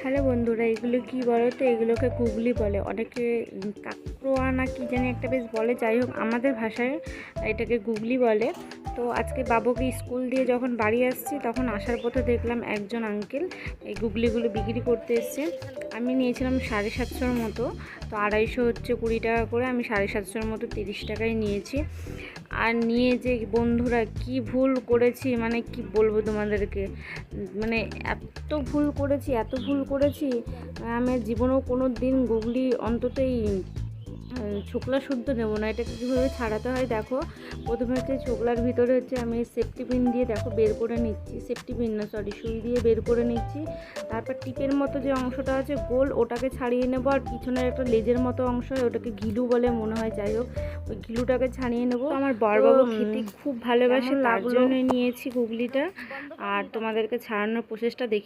Hello বন্ধুরা, এগুলো কি বলো তো এগুলোকে গুগলি বলে। অনেকে কাকরোয়া না কি জানি একটা বেশ বলে। যাই হোক, আমাদের ভাষায় এটাকে গুগলি বলে। তো আজকে বাবুকে স্কুল দিয়ে যখন বাড়ি আসছি, তখন আসার পথে দেখলাম একজন আঙ্কেল এই গুগলিগুলো বিক্রি করতে এসছে। আমি নিয়েছিলাম সাড়ে সাতশোর মতো তো আড়াইশো হচ্ছে কুড়ি টাকা করে আমি সাড়ে সাতশোর মতো তিরিশ টাকায় নিয়েছি। আর নিয়ে যে বন্ধুরা কি ভুল করেছি মানে কি বলব তোমাদেরকে? মানে এত ভুল করেছি এত ভুল করেছি আমি জীবনেও কোনো দিন গুগলি অন্তত আহ, ছোকলা শুদ্ধ নেব না এটাকে কীভাবে ছাড়াতে হয় দেখো। প্রথমে হচ্ছে ছোকলার ভিতরে হচ্ছে আমি সেফটি পিন দিয়ে দেখো বের করে নিচ্ছি সেফটি পিন না সরি সুই দিয়ে বের করে নিচ্ছি। তারপর টিপের মতো যে অংশটা আছে গোল ওটাকে ছাড়িয়ে নেব আর পিছনের একটা লেজের মতো অংশ হয় ওটাকে ঘিলু বলে মনে হয় যাই হোক ওই ঘিলুটাকে ছাড়িয়ে নেব। আমার বরবাবু খেতে খুব ভালোবাসে তার? জন্য নিয়েছি গুগলিটা। আর তোমাদেরকে ছাড়ানোর প্রসেসটা দেখি